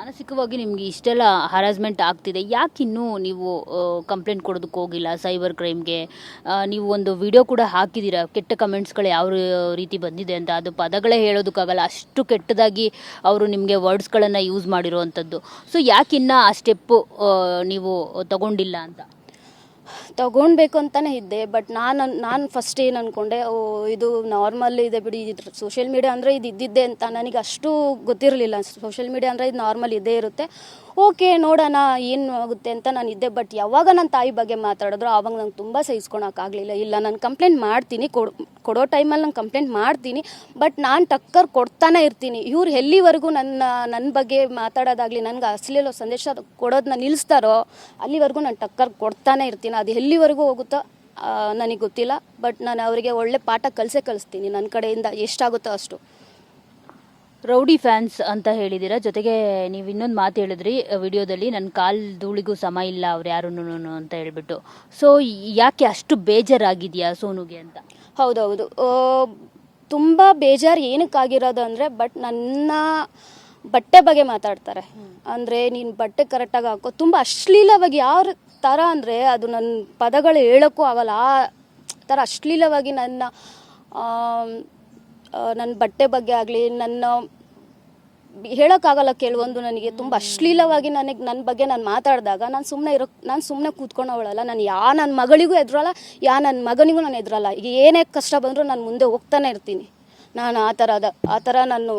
ಮಾನಸಿಕವಾಗಿ ನಿಮಗೆ ಇಷ್ಟೆಲ್ಲ ಹರಾಸ್ಮೆಂಟ್ ಆಗ್ತಿದೆ. ಯಾಕೆ ನೀವು ಕಂಪ್ಲೇಂಟ್ ಕೊಡೋದಕ್ಕೆ ಹೋಗಿಲ್ಲ ಸೈಬರ್ ಕ್ರೈಮ್ಗೆ ನೀವು ಒಂದು ವಿಡಿಯೋ ಕೂಡ ಹಾಕಿದ್ದೀರಾ ಕೆಟ್ಟ ಕಮೆಂಟ್ಸ್ಗಳು ಯಾವ ರೀತಿ ಬಂದಿದೆ ಅಂತ? ಅದು ಪದಗಳೇ ಹೇಳೋದಕ್ಕಾಗಲ್ಲ. ಅಷ್ಟು ಕೆಟ್ಟದಾಗಿ ಅವರು ನಿಮಗೆ ವರ್ಡ್ಸ್ಗಳನ್ನು ಯೂಸ್ ಮಾಡಿರುವಂಥದ್ದು ಸೊ ಯಾಕೆ ಇನ್ನೂ ಆ ಸ್ಟೆಪ್ಪು ನೀವು ತಗೊಂಡಿಲ್ಲ ಅಂತ? ತಗೊಳ್ಬೇಕು ಅಂತಲೇ ಇದ್ದೆ ಬಟ್ ನಾನು ನಾನು ಫಸ್ಟ್ ಏನು ಅಂದ್ಕೊಂಡೆ ಓ, ಇದು ನಾರ್ಮಲ್ ಇದೆ ಬಿಡಿ, ಇದು ಸೋಷಿಯಲ್ ಮೀಡಿಯಾ ಅಂದರೆ ಇದು ಇದ್ದಿದ್ದೆ ಅಂತ ನನಗೆ ಅಷ್ಟು ಗೊತ್ತಿರಲಿಲ್ಲ. ಸೋಷಿಯಲ್ ಮೀಡಿಯಾ ಅಂದರೆ ಇದು ನಾರ್ಮಲ್ ಇದ್ದೇ ಇರುತ್ತೆ. ಓಕೆ, ನೋಡೋಣ ಏನು ಆಗುತ್ತೆ ಅಂತ ನಾನು ಇದ್ದೆ. ಬಟ್ ಯಾವಾಗ ನನ್ನ ತಾಯಿ ಬಗ್ಗೆ ಮಾತಾಡಿದ್ರು ಆವಾಗ ನಂಗೆ ತುಂಬ ಸಹಿಸ್ಕೊಳಕ್ಕಾಗಲಿಲ್ಲ ಇಲ್ಲ, ನಾನು ಕಂಪ್ಲೇಂಟ್ ಮಾಡ್ತೀನಿ, ಕೊಡು, ಕೊಡೋ ಟೈಮಲ್ಲಿ ನಾನು ಕಂಪ್ಲೇಂಟ್ ಮಾಡ್ತೀನಿ ಬಟ್ ನಾನು ಟಕ್ಕರ್ ಕೊಡ್ತಾನೆ ಇರ್ತೀನಿ. ಇವ್ರು ಎಲ್ಲಿವರೆಗೂ ನನ್ನ ನನ್ನ ಬಗ್ಗೆ ಮಾತಾಡೋದಾಗಲಿ, ನನಗೆ ಅಶ್ಲೀಲ ಸಂದೇಶ ಕೊಡೋದನ್ನ ನಿಲ್ಲಿಸ್ತಾರೋ ಅಲ್ಲಿವರೆಗೂ ನಾನು ಟಕ್ಕರ್ ಕೊಡ್ತಾನೆ ಇರ್ತೀನಿ. ಅದು ಎಲ್ಲಿವರೆಗೂ ಹೋಗುತ್ತೋ ನನಗೆ ಗೊತ್ತಿಲ್ಲ. ಬಟ್ ನಾನು ಅವರಿಗೆ ಒಳ್ಳೆ ಪಾಠ ಕಲಿಸೇ ಕಲಿಸ್ತೀನಿ. ನನ್ನ ಕಡೆಯಿಂದ ಎಷ್ಟಾಗುತ್ತೋ ಅಷ್ಟು. ರೌಡಿ ಫ್ಯಾನ್ಸ್ ಅಂತ ಹೇಳಿದ್ದೀರಾ? ಜೊತೆಗೆ ನೀವು ಇನ್ನೊಂದು ಮಾತು ಹೇಳಿದ್ರಿ, ವಿಡಿಯೋದಲ್ಲಿ ನನ್ನ ಕಾಲ್ ಧೂಳಿಗೂ ಸಮ ಇಲ್ಲ, ಅವ್ರು ಯಾರು ಅಂತ ಹೇಳಿಬಿಟ್ಟು. ಸೊ ಯಾಕೆ ಅಷ್ಟು ಬೇಜಾರಾಗಿದೆಯಾ ಸೋನುಗೆ ಅಂತ? ಹೌದೌದು. ತುಂಬ ಬೇಜಾರು ಏನಕ್ಕಾಗಿರೋದು ಅಂದರೆ, ಬಟ್ ನನ್ನ ಬಟ್ಟೆ ಬಗ್ಗೆ ಮಾತಾಡ್ತಾರೆ. ಅಂದರೆ ನೀನು ಬಟ್ಟೆ ಕರೆಕ್ಟಾಗಿ ಹಾಕೋ, ತುಂಬ ಅಶ್ಲೀಲವಾಗಿ ಯಾವ ಥರ ಅಂದರೆ, ಅದು ನನ್ನ ಪದಗಳು ಹೇಳೋಕ್ಕೂ ಆಗಲ್ಲ. ಆ ಥರ ಅಶ್ಲೀಲವಾಗಿ ನನ್ನ ನನ್ನ ಬಟ್ಟೆ ಬಗ್ಗೆ ಆಗಲಿ, ನನ್ನ ಹೇಳೋಕ್ಕಾಗಲ್ಲ ಕೆಲವೊಂದು ನನಗೆ. ತುಂಬ ಅಶ್ಲೀಲವಾಗಿ ನನಗೆ ನನ್ನ ಬಗ್ಗೆ ನಾನು ಮಾತಾಡಿದಾಗ ನಾನು ಸುಮ್ಮನೆ ಇರೋ ನಾನು ಸುಮ್ಮನೆ ಕೂತ್ಕೊಂಡವಳಲ್ಲ ನಾನು ಯಾ ನನ್ನ ಮಗಳಿಗೂ ಎದುರಲ್ಲ, ಯಾ ನನ್ನ ಮಗನಿಗೂ ನಾನು ಎದುರಲ್ಲ. ಈಗ ಏನೇ ಕಷ್ಟ ಬಂದರೂ ನಾನು ಮುಂದೆ ಹೋಗ್ತಾನೆ ಇರ್ತೀನಿ. ನಾನು ಆ ಥರದ ಆ ಥರ ನಾನು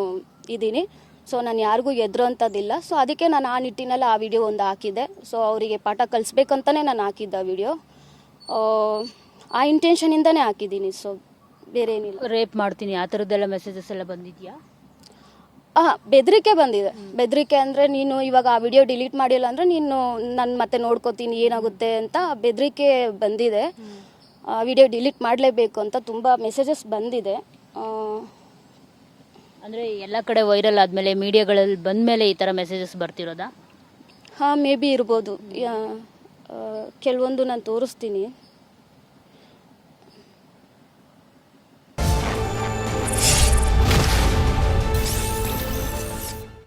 ಇದ್ದೀನಿ. ಸೊ ನಾನು ಯಾರಿಗೂ ಎದುರು ಅಂಥದ್ದಿಲ್ಲ ಸೊ ಅದಕ್ಕೆ ನಾನು ಆ ನಿಟ್ಟಿನಲ್ಲಿ ಆ ವಿಡಿಯೋ ಒಂದು ಹಾಕಿದ್ದೆ. ಸೊ ಅವರಿಗೆ ಪಾಠ ಕಲಿಸ್ಬೇಕಂತಲೇ ನಾನು ಹಾಕಿದ್ದೆ ಆ ವಿಡಿಯೋ. ಆ ಇಂಟೆನ್ಷನಿಂದನೇ ಹಾಕಿದ್ದೀನಿ. ಸೊ ಬೇರೆ ಏನಿಲ್ಲ ರೇಪ್ ಮಾಡ್ತೀನಿ. ಆ ಥರದ್ದೆಲ್ಲ ಮೆಸೇಜಸ್ ಎಲ್ಲ ಬಂದಿದೆಯಾ? ಆ ಬೆದರಿಕೆ ಬಂದಿದೆ. ಬೆದರಿಕೆ ಅಂದರೆ ನೀನು ಇವಾಗ ಆ ವಿಡಿಯೋ ಡಿಲೀಟ್ ಮಾಡಿಲ್ಲ ಅಂದರೆ ನೀನು ನಾನು ಮತ್ತೆ ನೋಡ್ಕೋತೀನಿ ಏನಾಗುತ್ತೆ ಅಂತ ಬೆದರಿಕೆ ಬಂದಿದೆ. ಆ ವಿಡಿಯೋ ಡಿಲೀಟ್ ಮಾಡಲೇಬೇಕು ಅಂತ ತುಂಬ ಮೆಸೇಜಸ್ ಬಂದಿದೆ. ಆ, ಅಂದರೆ ಎಲ್ಲ ಕಡೆ ವೈರಲ್ ಆದಮೇಲೆ ಮೀಡಿಯಾಗಳಲ್ಲಿ ಬಂದಮೇಲೆ ಈ ಥರ ಮೆಸೇಜಸ್ ಬರ್ತಿರೋದಾ? ಹಾಂ ಮೇ ಬಿ ಇರ್ಬೋದು. ಯಾ- ಆ, ಕೆಲವೊಂದು ನಾನು ತೋರಿಸ್ತೀನಿ.